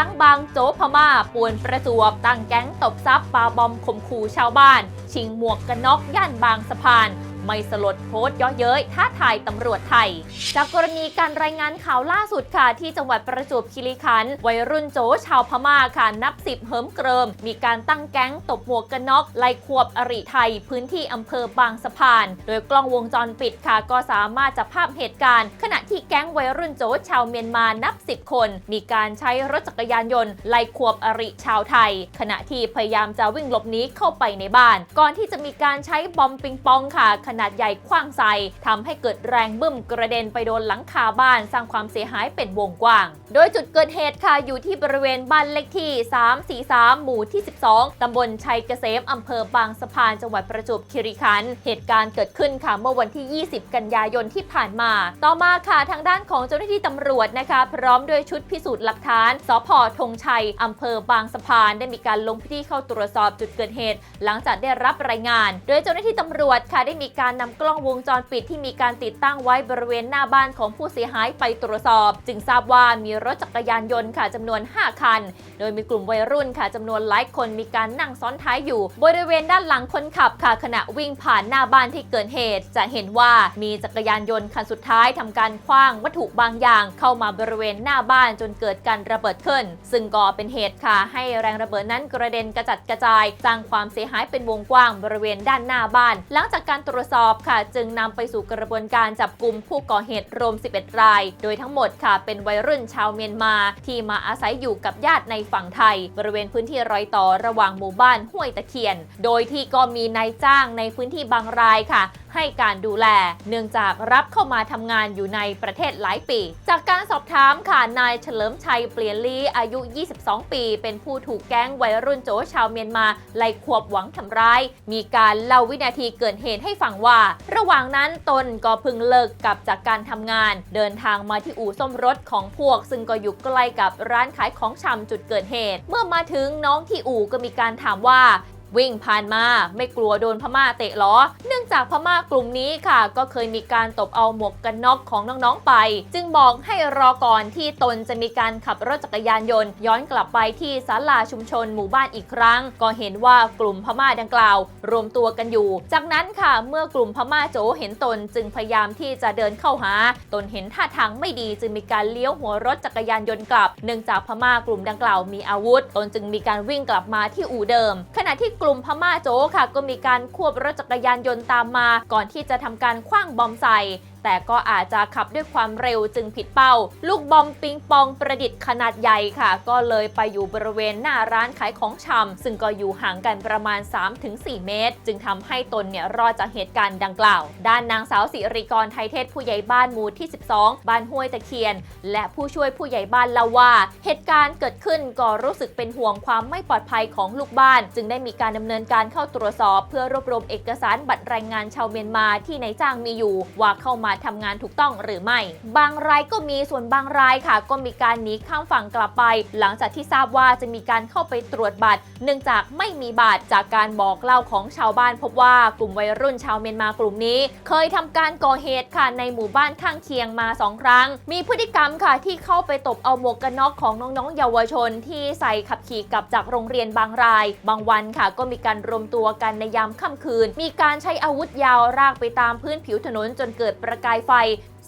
ล้างบางโจพม่าป่วนประจวบตั้งแก๊งตบทรัพย์ปาบอมข่มขู่ชาวบ้าน ชิงหมวกกันน็อกย่านบางสะพาน ไม่สลดโพสต์เย่อเย้ยท้าทายตำรวจไทย จากกรณีการรายงานข่าวล่าสุดค่ะ ที่จังหวัดประจวบคีรีขันธ์วัยรุ่นโจชาวพม่าค่ะ นับสิบเหิมเกริม มีการตั้งแก๊งตบหมวกกันน็อกไล่ควบอริไทย พื้นที่อำเภอบางสะพาน โดยกล้องวงจรปิดค่ะ ก็สามารถจับภาพเหตุการณ์ ขณะที่แก๊งวัยรุ่นโจชาวเมียนมานับสิบคน มีการใช้รถจักรยานยนต์ไล่ควบอริชาวไทย ขณะที่พยายามจะวิ่งหลบหนีเข้าไปในบ้าน ก่อนที่จะมีการใช้บอมปิงปองค่ะขนาดใหญ่คว้างใส่ทำให้เกิดแรงบึ้มกระเด็นไปโดนหลังคาบ้านสร้างความเสียหายเป็นวงกว้าง โดยจุดเกิดเหตุค่ะอยู่ที่บริเวณบ้านเลขที่ 343 หมู่ที่ 12 ตำบลชัยเกษมอำเภอบางสะพานจังหวัดประจวบคีรีขันธ์เหตุการณ์เกิดขึ้นค่ะเมื่อวันที่ 20 กันยายนที่ผ่านมา ต่อมาค่ะทางด้านของเจ้าหน้าที่ตำรวจนะคะ พร้อมด้วยชุดพิสูจน์หลักฐาน สพธงชัยอำเภอบางสะพาน ได้มีการลงพื้นที่เข้าตรวจสอบจุดเกิดเหตุ หลังจากได้รับรายงาน โดยเจ้าหน้าที่ตำรวจค่ะได้มีการนำกล้องวงจรปิดที่มีการติดตั้งไว้บริเวณหน้าบ้านของผู้เสียหายไปตรวจสอบ จึงทราบว่ามีรถจักรยานยนต์ค่ะจำนวน 5 คัน โดยมีกลุ่มวัยรุ่นค่ะจำนวนหลายคนมีการนั่งซ้อนท้ายอยู่ บริเวณด้านหลังคนขับค่ะขณะวิ่งผ่านหน้าบ้านที่เกิดเหตุ จะเห็นว่ามีจักรยานยนต์คันสุดท้ายทำการคว้างวัตถุบางอย่าง เข้ามาบริเวณหน้าบ้านจนเกิดการระเบิดขึ้น ซึ่งก็เป็นเหตุค่ะ ให้แรงระเบิดนั้นกระเด็นกระจัดกระจายสร้างความเสียหายเป็นวงกว้างบริเวณด้านหน้าบ้าน หลังจากการตรวจสอบค่ะ จึงนำไปสู่กระบวนการจับกลุ่มผู้ก่อเหตุรวม 11 ราย โดยทั้งหมดค่ะ เป็นวัยรุ่นชาวเมียนมา ที่มาอาศัยอยู่กับญาติในฝั่งไทย บริเวณพื้นที่รอยต่อระหว่างหมู่บ้านห้วยตะเคียน โดยที่ก็มีนายจ้างในพื้นที่บางรายค่ะให้การดูแล เนื่องจากรับเข้ามาทำงานอยู่ในประเทศหลายปี จากการสอบถามค่ะนายเฉลิมชัยเปลี่ยนลีอายุ 22 ปี เป็นผู้ถูกแก๊งวัยรุ่นโจชาวเมียนมาไล่ควบหวังทำร้าย มีการเล่าวินาทีเกิดเหตุให้ฟังว่า ระหว่างนั้นตนก็เพิ่งเลิกกลับจากการทำงาน เดินทางมาที่อู่ซ่อมรถของพวก ซึ่งก็อยู่ใกล้กับร้านขายของชำจุดเกิดเหตุ เมื่อมาถึงน้องที่อู่ก็มีการถามว่า วิ่งผ่านมาไม่กลัวโดนพม่าเตะหรอเนื่องจากพม่ากลุ่มนี้ค่ะ ก็เคยมีการตบเอาหมวกกันน็อกของน้องๆไป จึงบอกให้รอก่อนที่ตนจะมีการขับรถจักรยานยนต์ ย้อนกลับไปที่ศาลาชุมชนหมู่บ้านอีกครั้ง ก็เห็นว่ากลุ่มพม่าดังกล่าว รวมตัวกันอยู่ จากนั้นค่ะเมื่อกลุ่มพม่าโจเห็นตนจึงพยายามที่จะเดินเข้าหา ตนเห็นท่าทางไม่ดีจึงมีการเลี้ยวหัวรถจักรยานยนต์กลับ เนื่องจากพม่ากลุ่มดังกล่าวมีอาวุธ ตนจึงมีการวิ่งกลับมาที่อู่เดิม ขณะที่กลุ่มพม่าโจค่ะ ก็มีการควบรถจักรยานยนต์ตามมา ก่อนที่จะทำการคว้างบอมใส่ แต่ก็อาจจะขับด้วยความเร็วจึงผิดเป้า ลูกบอมปิงปองประดิษฐ์ขนาดใหญ่ค่ะ ก็เลยไปอยู่บริเวณหน้าร้านขายของชำซึ่งก็อยู่ห่างกันประมาณ 3-4 เมตร จึงทำให้ตนเนี่ยรอดจากเหตุการณ์ดังกล่าว ด้านนางสาวสิริกรไทยเทศผู้ใหญ่บ้านหมู่ที่ 12 บ้านห้วยตะเคียน และผู้ช่วยผู้ใหญ่บ้านเล่าว่า เหตุการณ์เกิดขึ้นก็รู้สึกเป็นห่วงความไม่ปลอดภัยของลูกบ้าน จึงได้มีการดำเนินการเข้าตรวจสอบ เพื่อรวบรวมเอกสารบัตรแรงงานชาวเมียนมาที่นายจ้างมีอยู่ว่าเข้ามาทำงานถูกต้องหรือไม่ บางรายก็มีส่วนบางรายค่ะ ก็มีการหนีข้ามฝั่งกลับไป หลังจากที่ทราบว่าจะมีการเข้าไปตรวจบัตร เนื่องจากไม่มีบัตรจากการบอกเล่าของชาวบ้านพบว่ากลุ่มวัยรุ่นชาวเมียนมากลุ่มนี้ เคยทำการก่อเหตุค่ะในหมู่บ้านข้างเคียงมาสองครั้ง มีพฤติกรรมค่ะที่เข้าไปตบเอาหมวกกันน็อกของน้องๆ เยาวชน ที่ใส่ขับขี่กลับจากโรงเรียนบางราย บางวันค่ะ ก็มีการรวมตัวกันในยามค่ำคืน มีการใช้อาวุธยาวรากไปตามพื้นผิวถนนจนเกิดประกายไฟ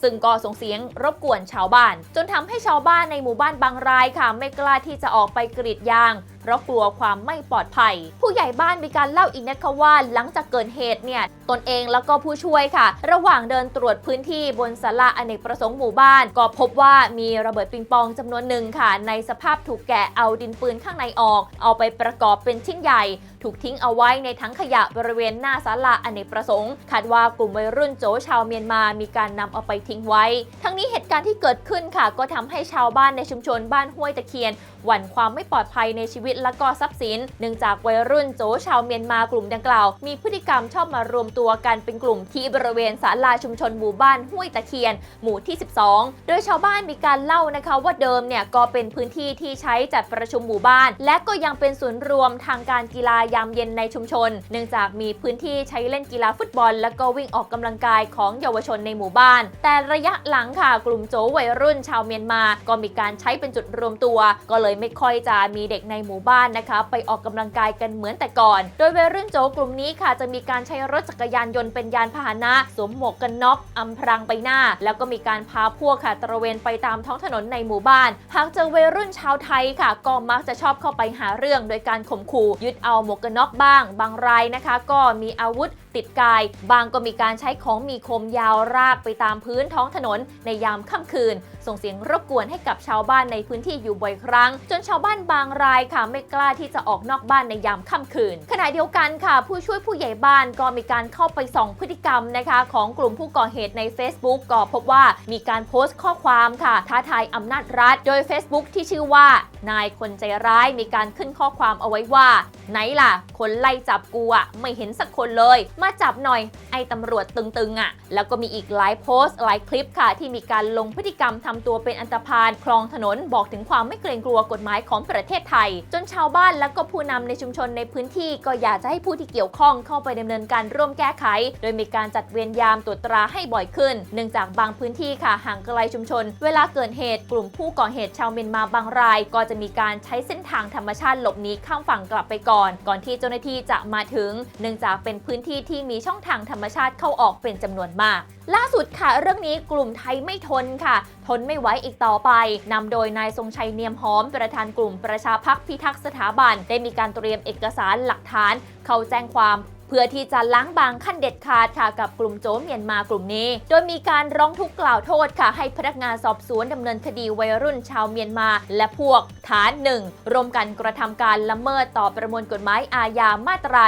ซึ่งก็ส่งเสียงรบกวนชาวบ้าน จนทำให้ชาวบ้านในหมู่บ้านบางรายค่ะ ไม่กล้าที่จะออกไปกรีดยาง เพราะกลัวความไม่ปลอดภัย ผู้ใหญ่บ้านมีการเล่าอีกนะคะว่าหลังจากเกิดเหตุเนี่ยตนเองแล้วก็ผู้ช่วยค่ะ ระหว่างเดินตรวจพื้นที่บนศาลาอเนกประสงค์หมู่บ้าน ก็พบว่ามีระเบิดปิงปองจำนวนหนึ่งค่ะ ในสภาพถูกแกะเอาดินปืนข้างในออก เอาไปประกอบเป็นชิ้นใหญ่ ถูกทิ้งเอาไว้ในถังขยะบริเวณหน้าศาลาอเนกประสงค์คาดว่ากลุ่มวัยรุ่นโจชาวเมียนมามีการนำเอาไปทิ้งไว้ ทั้งนี้เหตุการณ์ที่เกิดขึ้นค่ะ ก็ทำให้ชาวบ้านในชุมชนบ้านห้วยตะเคียน หวั่นความไม่ปลอดภัยในชีวิตและก็ทรัพย์สิน เนื่องจากวัยรุ่นโจชาวเมียนมากลุ่มดังกล่าว มีพฤติกรรมชอบมารวมตัวกันเป็นกลุ่มที่บริเวณศาลาชุมชนหมู่บ้านห้วยตะเคียน หมู่ที่ 12 โดยชาวบ้านมีการเล่านะคะว่าเดิมเนี่ยก็เป็นพื้นที่ที่ใช้จัดประชุมหมู่บ้าน และก็ยังเป็นศูนย์รวมทางการกีฬายามเย็นในชุมชน เนื่องจากมีพื้นที่ใช้เล่นกีฬาฟุตบอล และก็วิ่งออกกำลังกายของเยาวชนในหมู่บ้าน แต่ระยะหลังค่ะกลุ่มโจวัยรุ่นชาวเมียนมา ก็มีการใช้เป็นจุดรวมตัว ก็เลยเลยไม่ค่อยจะมีเด็กในหมู่บ้านนะคะ ไปออกกำลังกายกันเหมือนแต่ก่อน โดยวัยรุ่นโจกลุ่มนี้ค่ะ จะมีการใช้รถจักรยานยนต์เป็นยานพาหนะสวมหมวกกันน็อกอำพรางใบหน้า แล้วก็มีการพาพวกค่ะตระเวนไปตามท้องถนนในหมู่บ้าน หากเจอวัยรุ่นชาวไทยค่ะ ก็มักจะชอบเข้าไปหาเรื่อง โดยการข่มขู่ยึดเอาหมวกกันน็อกบ้าง บางรายนะคะ ก็มีอาวุธ ติดกาย บางก็มีการใช้ของมีคมยาวรากไปตามพื้นท้องถนนในยามค่ำคืน ส่งเสียงรบกวนให้กับชาวบ้านในพื้นที่อยู่บ่อยครั้ง จนชาวบ้านบางรายค่ะไม่กล้าที่จะออกนอกบ้านในยามค่ำคืน ขณะเดียวกันค่ะ ผู้ช่วยผู้ใหญ่บ้านก็มีการเข้าไปส่องพฤติกรรมนะคะของกลุ่มผู้ก่อเหตุใน Facebook ก็พบว่ามีการโพสต์ข้อความค่ะ ท้าทายอำนาจรัฐ โดย Facebook ที่ชื่อว่า นายคนใจร้ายมีการขึ้นข้อความเอาไว้ว่า ไหนล่ะ คนไล่จับกูอะไม่เห็นสักคนเลย มาจับหน่อย ไอ้ตำรวจตึงๆอะแล้วก็มีอีกหลายโพสต์หลายคลิปค่ะ ที่มีการลงพฤติกรรมทำตัวเป็นอันตรพาลคลองถนนบอกถึงความไม่เกรงกลัวกฎหมายของประเทศไทย จนชาวบ้านและก็ผู้นำในชุมชนในพื้นที่ก็อยากจะให้ผู้ที่เกี่ยวข้องเข้าไปดำเนินการร่วมแก้ไข โดยมีการจัดเวรยามตรวจตราให้บ่อยขึ้น เนื่องจากบางพื้นที่ค่ะห่างไกลชุมชน เวลาเกิดเหตุกลุ่มผู้ก่อเหตุชาวเมียนมาบางรายก็จะจะมีการใช้เส้นทางธรรมชาติหลบหนีข้ามฝั่งกลับไปก่อน ก่อนที่เจ้าหน้าที่จะมาถึง เนื่องจากเป็นพื้นที่ที่มีช่องทางธรรมชาติเข้าออกเป็นจำนวนมาก ล่าสุดค่ะ เรื่องนี้กลุ่มไทยไม่ทนค่ะ ทนไม่ไหวอีกต่อไปนำโดยนายทรงชัยเนียมหอม ประธานกลุ่มประชาพักพิทักษ์สถาบัน ได้มีการเตรียมเอกสารหลักฐาน เข้าแจ้งความ พื่อที่จะล้างบางขั้นเด็ดขาดค่ะกับกลุ่มโจมเมียนมากลุ่มนี้ โดยมีการร้องทุกข์กล่าวโทษค่ะ ให้พนักงานสอบสวนดำเนินคดีวัยรุ่นชาวเมียนมา และพวกฐาน 1. ร่วมกันกระทำการละเมิดต่อประมวลกฎหมายอาญามาตรา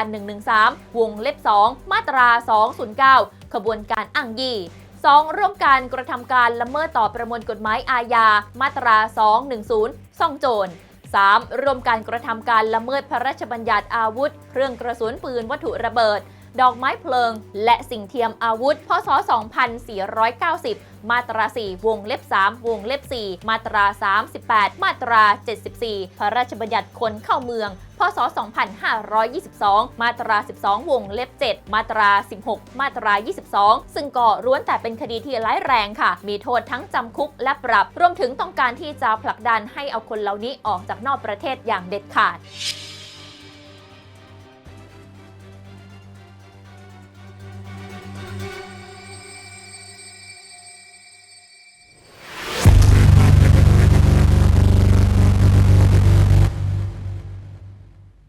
113 วงเล็บ 2 มาตรา 209 ขบวนการอ้างยี่ 2. ร่วมกันกระทำการละเมิดต่อประมวลกฎหมายอาญามาตรา 210 ซ่องโจร 3. ร่วมการกระทำการละเมิดพระราชบัญญัติอาวุธ เครื่องกระสุนปืนวัตถุระเบิด ดอกไม้เพลิง และสิ่งเทียมอาวุธ พศ 2490 มาตรา 4 วงเล็บ 3 วงเล็บ 4 มาตรา 38 มาตรา 74 พระราชบัญญัติคนเข้าเมือง พศ 2522 มาตรา 12 วงเล็บ 7 มาตรา 16 มาตรา 22 ซึ่งก็ล้วนแต่เป็นคดีที่ร้ายแรงค่ะ มีโทษทั้งจำคุกและปรับ รวมถึงต้องการที่จะผลักดันให้เอาคนเหล่านี้ออกจากนอกประเทศอย่างเด็ดขาด